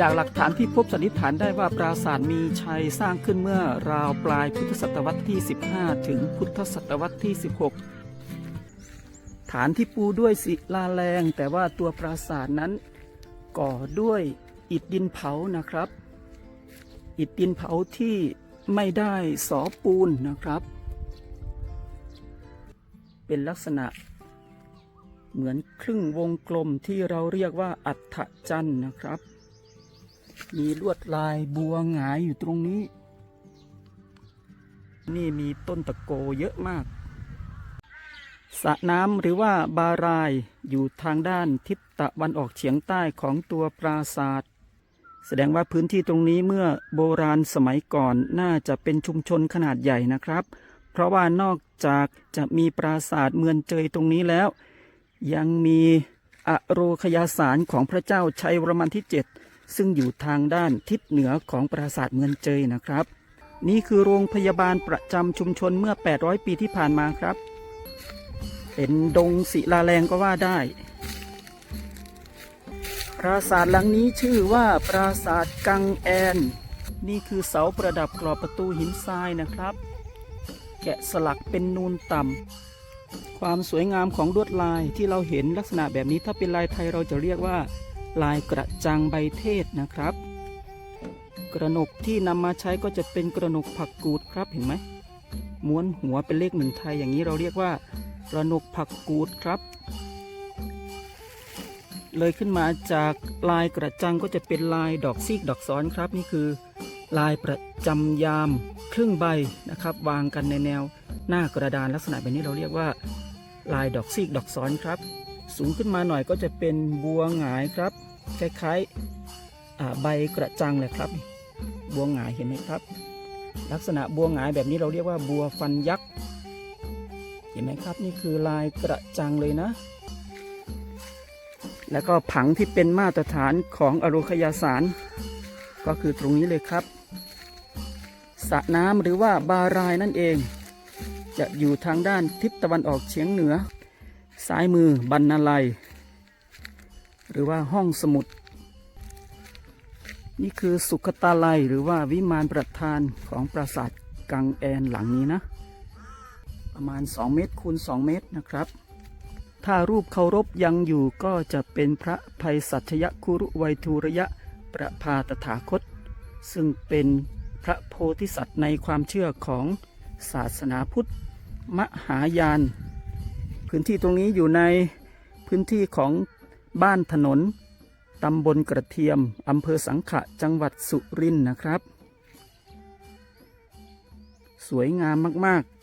จากหลักฐานที่พบสันนิษฐานได้ว่าปราสาทมีชัยสร้างขึ้นเมื่อราวปลายพุทธศตวรรษที่ 15 ถึงพุทธศตวรรษที่ 16 ฐานที่ปูด้วยศิลาแรง แต่ว่าตัวปราสาทนั้น ก่อด้วยอิฐดินเผานะครับ อิฐดินเผาที่ไม่ได้สอปูนนะครับ เป็นลักษณะเหมือนครึ่งวงกลมที่เราเรียกว่าอัฐจันทร์นะครับ มีลวดลายบัวหงายอยู่ตรงนี้ นี่มีต้นตะโกเยอะมากสระน้ำหรือว่าบารายอยู่ทางด้านทิศตะวันออกเฉียงใต้ของตัวปราศาสตร์แสดงว่าพื้นที่ตรงนี้เมื่อโบราณสมัยก่อนน่าจะเป็นชุมชนขนาดใหญ่นะครับ เพราะว่านอกจากจะมีปราศาสาทเมืองเจยตรงนี้แล้ว ยังมีอโรคยาสารของพระเจ้าชัยวรมันที่7 ซึ่งอยู่ทางด้านทิศเหนือของปราสาทเมืองเจยนะครับ นี่คือโรงพยาบาลประจำชุมชนเมื่อ 800 ปีที่ผ่านมาครับ เป็นดงศิลาแรงก็ว่าได้ ปราสาทหลังนี้ชื่อว่าปราสาทกังแอน นี่คือเสาประดับกรอบประตูหินทรายนะครับ แกะสลักเป็นนูนต่ำความสวยงามของลวดลายที่เราเห็นลักษณะแบบนี้ถ้าเป็นลายไทยเราจะเรียกว่า ลายกระจังใบเทศนะครับ กระหนกที่นำมาใช้ก็จะเป็นกระหนกผักกูดครับเห็นไหมม้วนหัวเป็นเลขหนึ่งไทยอย่างนี้เราเรียกว่ากระหนกผักกูดครับ เลยขึ้นมาจากลายกระจังก็จะเป็นลายดอกซีกดอกซ้อนครับ นี่คือ ลายประจำยามครึ่งใบนะครับ วางกันในแนวหน้ากระดานลักษณะแบบนี้เราเรียกว่า ลายดอกซีกดอกซ้อนครับ สูงขึ้นมาหน่อยก็จะเป็นบัวหงายครับ คล้ายๆใบกระจังเลยครับ บัวหงายเห็นไหมครับ ลักษณะบัวหงายแบบนี้เราเรียกว่าบัวฟันยักษ์เห็นไหมครับ นี่คือลายกระจังเลยนะ แล้วก็ผังที่เป็นมาตรฐานของอโรคยาสาร ก็คือตรงนี้เลยครับสระน้ำหรือว่าบารายนั่นเอง จะอยู่ทางด้านทิศตะวันออกเฉียงเหนือ ซ้ายมือบรรณาลัย หรือว่าห้องสมุด นี่คือสุขตาลัยหรือว่าวิมานประธานของปราสาทกังแอนหลังนี้นะ ประมาณ 2 เมตรคูณ 2 เมตรนะครับ ถ้ารูปเคารพยังอยู่ก็จะเป็นพระภัยสัชยคุรุไวทูระยะประพาตถาคต ซึ่งเป็นพระโพธิสัตว์ในความเชื่อของศาสนาพุทธ มหายาน พื้นที่ตรงนี้อยู่ในพื้นที่ของบ้านถนนตำบลกระเทียมอำเภอสังขะจังหวัดสุรินทร์นะครับ สวยงามมาก ๆ